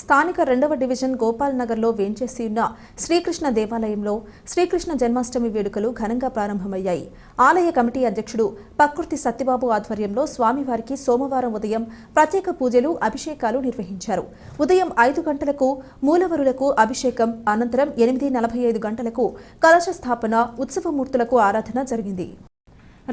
స్థానిక రెండవ డివిజన్ గోపాల్ నగర్లో వేంచేసి ఉన్న శ్రీకృష్ణ దేవాలయంలో శ్రీకృష్ణ జన్మాష్టమి వేడుకలు ఘనంగా ప్రారంభమయ్యాయి. ఆలయ కమిటీ అధ్యక్షుడు పకృతి సత్యబాబు ఆధ్వర్యంలో స్వామివారికి సోమవారం ఉదయం ప్రత్యేక పూజలు అభిషేకాలు నిర్వహించారు. ఉదయం ఐదు గంటలకు మూలవరులకు అభిషేకం అనంతరం ఎనిమిది నలభై ఐదు గంటలకు కలశ స్థాపన ఉత్సవమూర్తులకు ఆరాధన జరిగింది.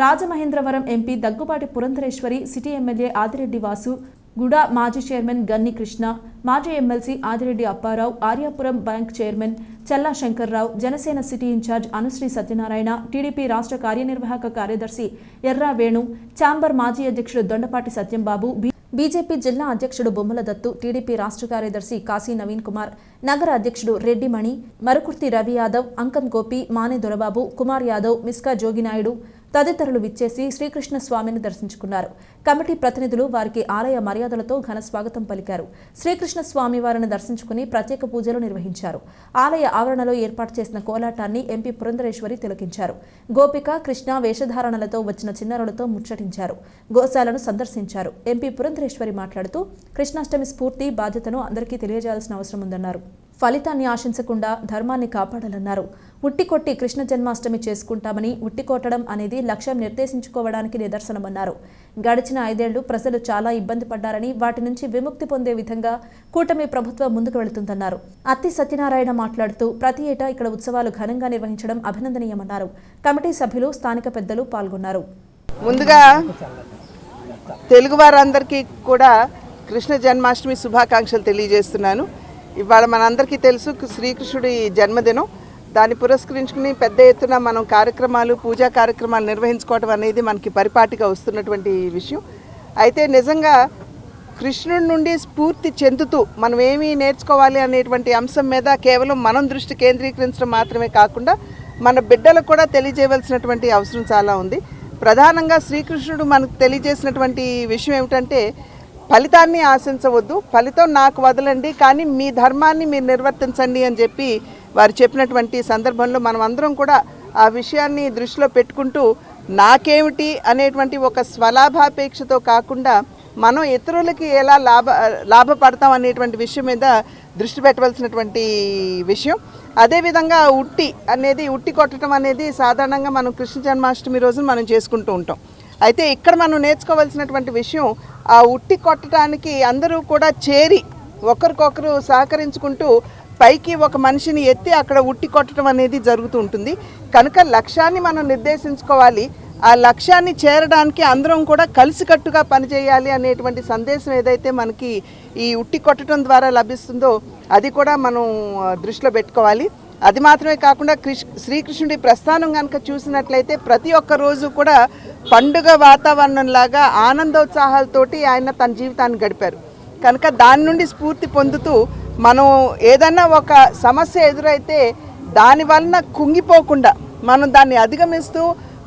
Rajamahendravaram MP Daggubati Purandeswari city MLA Adireddy Vasu గుడా మాజీ చైర్మన్ గన్ని కృష్ణ మాజీ MLC Adireddy Apparao Aryapuram bank chairman Challa Shankarrao Janasena city incharge Anushree Satyanarayana TDP రాష్ట్ర కార్యనిర్వాహక కార్యదర్శి ఎర్రా వేణు ఛాంబర్ మాజీ అధ్యక్షుడు దొండపాటి సత్యంబాబు బీజేపీ జిల్లా అధ్యక్షుడు బొమ్మల దత్తు టీడీపీ రాష్ట్ర కార్యదర్శి కాశీ నవీన్ కుమార్ నగర అధ్యక్షుడు రెడ్డి మణి మరుకుర్తి రవి యాదవ్ అంకం గోపి మానే దొరబాబు కుమార్ యాదవ్ మిస్కా జోగినాయుడు తదితరులు విచ్చేసి శ్రీకృష్ణ స్వామిని దర్శించుకున్నారు. కమిటీ ప్రతినిధులు వారికి ఆలయ మర్యాదలతో ఘన స్వాగతం పలికారు. శ్రీకృష్ణ స్వామి వారిని దర్శించుకుని ప్రత్యేక పూజలు నిర్వహించారు. ఆలయ ఆవరణలో ఏర్పాటు చేసిన కోలాటాన్ని ఎంపీ పురంధరేశ్వరి తిలకించారు. గోపిక కృష్ణ వేషధారణలతో వచ్చిన చిన్నారులతో ముచ్చటించారు. గోశాలను సందర్శించారు. ఎంపీ పురంధరేశ్వరి మాట్లాడుతూ కృష్ణాష్టమి స్ఫూర్తి బాధ్యతను అందరికీ తెలియజేయాల్సిన అవసరం ఉందన్నారు. ఫలితాన్ని ఆశించకుండా ధర్మాన్ని కాపాడాలన్నారు. ఉట్టి కొట్టి కృష్ణ జన్మాష్టమి చేసుకుంటామని ఉట్టి కొట్టడం అనేది లక్ష్యం నిర్దేశించుకోవడానికి నిదర్శనమన్నారు. గడిచిన ఐదేళ్ళు ప్రజలు చాలా ఇబ్బంది పడ్డారని వాటి నుంచి విముక్తి పొందే విధంగా కూటమి ప్రభుత్వం ముందుకు వెళుతుందన్నారు. అత్తి సత్యనారాయణ మాట్లాడుతూ ప్రతి ఏటా ఇక్కడ ఉత్సవాలు ఘనంగా నిర్వహించడం అభినందనీయమన్నారు. కమిటీ సభ్యులు స్థానిక పెద్దలు పాల్గొన్నారు. ముందుగా తెలుగు వారందరికీ కూడా కృష్ణ జన్మాష్టమి శుభాకాంక్షలు తెలియజేస్తున్నాను. ఇవాళ మనందరికీ తెలుసు శ్రీకృష్ణుడి జన్మదినం. దాన్ని పురస్కరించుకుని పెద్ద ఎత్తున మనం కార్యక్రమాలు పూజా కార్యక్రమాలు నిర్వహించుకోవడం అనేది మనకి పరిపాటిగా వస్తున్నటువంటి విషయం. అయితే నిజంగా కృష్ణుడి నుండి స్ఫూర్తి చెందుతూ మనం ఏమి నేర్చుకోవాలి అనేటువంటి అంశం మీద కేవలం మనం దృష్టి కేంద్రీకరించడం మాత్రమే కాకుండా మన బిడ్డలకు కూడా తెలియజేయవలసినటువంటి అవసరం చాలా ఉంది. ప్రధానంగా శ్రీకృష్ణుడు మనకు తెలియజేసినటువంటి విషయం ఏమిటంటే ఫలితాన్ని ఆశించవద్దు. ఫలితం నాకు వదలండి కానీ మీ ధర్మాన్ని మీరు నిర్వర్తించండి అని చెప్పి వారు చెప్పినటువంటి సందర్భంలో మనం అందరం కూడా ఆ విషయాన్ని దృష్టిలో పెట్టుకుంటూ నాకేమిటి అనేటువంటి ఒక స్వలాభాపేక్షతో కాకుండా మనం ఇతరులకి ఎలా లాభ లాభపడతాం అనేటువంటి విషయం మీద దృష్టి పెట్టవలసినటువంటి విషయం. అదేవిధంగా ఉట్టి అనేది ఉట్టి కొట్టడం అనేది సాధారణంగా మనం కృష్ణ జన్మాష్టమి రోజున మనం చేసుకుంటూ ఉంటాం. అయితే ఇక్కడ మనం నేర్చుకోవాల్సినటువంటి విషయం ఆ ఉట్టి కొట్టడానికి అందరూ కూడా చేరి ఒకరికొకరు సహకరించుకుంటూ పైకి ఒక మనిషిని ఎత్తి అక్కడ ఉట్టి కొట్టడం అనేది జరుగుతూ ఉంటుంది. కనుక లక్ష్యాన్ని మనం నిర్దేశించుకోవాలి. ఆ లక్ష్యాన్ని చేరడానికి అందరం కూడా కలిసికట్టుగా పనిచేయాలి అనేటువంటి సందేశం ఏదైతే మనకి ఈ ఉట్టి కొట్టడం ద్వారా లభిస్తుందో అది కూడా మనం దృష్టిలో పెట్టుకోవాలి. అది మాత్రమే కాకుండా కృష్ శ్రీకృష్ణుడి ప్రస్థానం కనుక చూసినట్లయితే ప్రతి ఒక్క రోజు కూడా పండుగ వాతావరణంలాగా ఆనందోత్సాహాలతోటి ఆయన తన జీవితాన్ని గడిపారు. కనుక దాని నుండి స్ఫూర్తి పొందుతూ మనం ఏదన్నా ఒక సమస్య ఎదురైతే దాని వలన కుంగిపోకుండా మనం దాన్ని అధిగమిస్తూ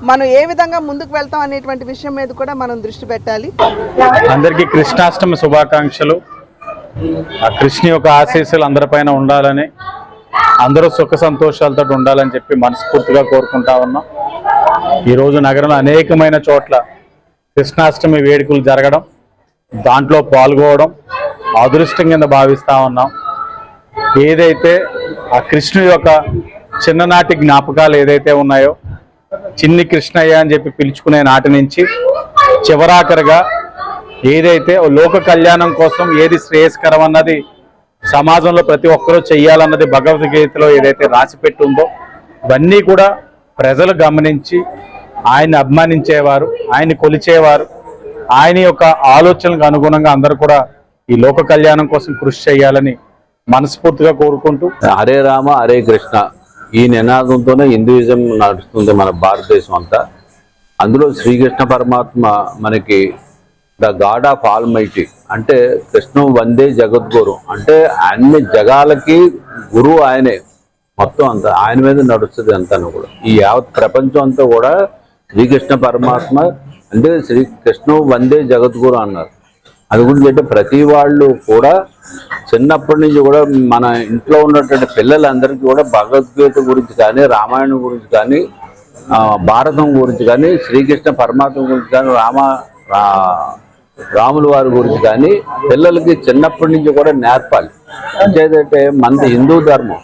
మనం ఏ విధంగా ముందుకు వెళ్తాం అనేటువంటి విషయం మీద కూడా మనం దృష్టి పెట్టాలి. అందరికీ కృష్ణాష్టమి శుభాకాంక్షలు. ఆ కృష్ణ యొక్క ఆశీస్సులు అందరిపైన ఉండాలని అందరూ సుఖ సంతోషాలతో ఉండాలని చెప్పి మనస్ఫూర్తిగా కోరుకుంటా ఉన్నాం. ఈరోజు నగరంలో అనేకమైన చోట్ల కృష్ణాష్టమి వేడుకలు జరగడం దాంట్లో పాల్గొవడం అదృష్టం కింద భావిస్తూ ఉన్నాం. ఏదైతే ఆ కృష్ణుడి యొక్క చిన్ననాటి జ్ఞాపకాలు ఏదైతే ఉన్నాయో చిన్ని కృష్ణయ్య అని చెప్పి పిలుచుకునే నాటి నుంచి చివరాఖరిగా ఏదైతే లోక కళ్యాణం కోసం ఏది శ్రేయస్కరం అన్నది సమాజంలో ప్రతి ఒక్కరూ చెయ్యాలన్నది భగవద్గీతలో ఏదైతే రాసి ఉందో ఇవన్నీ కూడా ప్రజలు గమనించి ఆయన్ని అభిమానించేవారు ఆయన్ని కొలిచేవారు ఆయన యొక్క ఆలోచనలకు అనుగుణంగా అందరూ కూడా ఈ లోక కళ్యాణం కోసం కృషి చేయాలని మనస్ఫూర్తిగా కోరుకుంటూ. హరే రామ హరే కృష్ణ. ఈ నినాదంతోనే హిందూయిజం నడుస్తుంది మన భారతదేశం అంతా. అందులో శ్రీకృష్ణ పరమాత్మ మనకి ద గాడ్ ఆఫ్ ఆల్మైటీ. అంటే కృష్ణం వందే జగద్గురు. అంటే అన్ని జగాలకి గురువు ఆయనే. మొత్తం అంతా ఆయన మీద నడుస్తుంది అంతా కూడా. ఈ యావత్ ప్రపంచం అంతా కూడా శ్రీకృష్ణ పరమాత్మ అంటే శ్రీకృష్ణ వందే జగద్గురు అన్నారు. అది గురించి అంటే ప్రతి వాళ్ళు కూడా చిన్నప్పటి నుంచి కూడా మన ఇంట్లో ఉన్నటువంటి పిల్లలందరికీ కూడా భగవద్గీత గురించి కానీ రామాయణం గురించి కానీ భారతం గురించి కానీ శ్రీకృష్ణ పరమాత్మ గురించి కానీ రామ రా- రాముల వారి గురించి కానీ పిల్లలకి చిన్నప్పటి నుంచి కూడా నేర్పాలి. అంటే మనది హిందూ ధర్మం.